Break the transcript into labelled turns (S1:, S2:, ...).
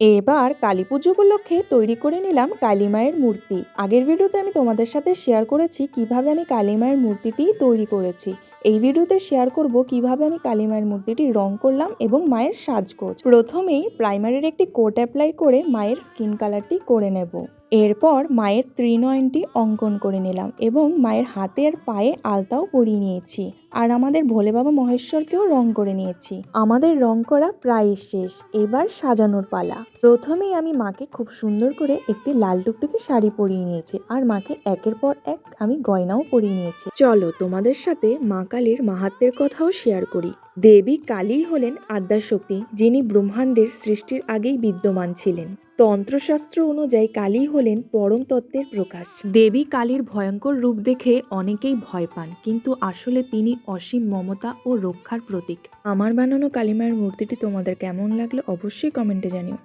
S1: এবার কালী পুজো উপলক্ষে তৈরি করে নিলাম কালী মায়ের মূর্তি। আগের ভিডিওতে আমি তোমাদের সাথে শেয়ার করেছি কীভাবে আমি কালী মায়ের মূর্তিটি তৈরি করেছি। এই ভিডিওতে শেয়ার করব কীভাবে আমি কালী মায়ের মূর্তিটি রং করলাম এবং মায়ের সাজগোজ। প্রথমেই প্রাইমারির একটি কোট অ্যাপ্লাই করে মায়ের স্কিন কালারটি করে নেব। এরপর মায়ের ত্রিনয়নটি অঙ্কন করে নিলাম এবং মায়ের হাতে আর পায়ে আলতাও পরিয়ে নিয়েছি। আর আমাদের ভোলে বাবা মহেশ্বরকেও রং করে নিয়েছি। আমাদের রং করা প্রায় শেষ, এবার সাজানোর পালা। প্রথমেই আমি মাকে খুব সুন্দর করে একটি লাল টুকটুকে শাড়ি পরিয়ে নিয়েছি আর মাকে একের পর এক আমি গয়নাও পরিয়ে নিয়েছি। চলো তোমাদের সাথে মা কালীর মাহাত্মের কথাও শেয়ার করি। দেবী কালী হলেন আদ্যাশক্তি, যিনি ব্রহ্মাণ্ডের সৃষ্টির আগেই বিদ্যমান ছিলেন। তন্ত্রশাস্ত্র অনুযায়ী কালী হলেন পরম তত্ত্বের প্রকাশ। দেবী কালীর ভয়ঙ্কর রূপ দেখে অনেকেই ভয় পান, কিন্তু আসলে তিনি অসীম মমতা ও রক্ষার প্রতীক। আমার বানানো কালীমায়ের মূর্তিটি তোমাদের কেমন লাগল অবশ্যই কমেন্টে জানিও।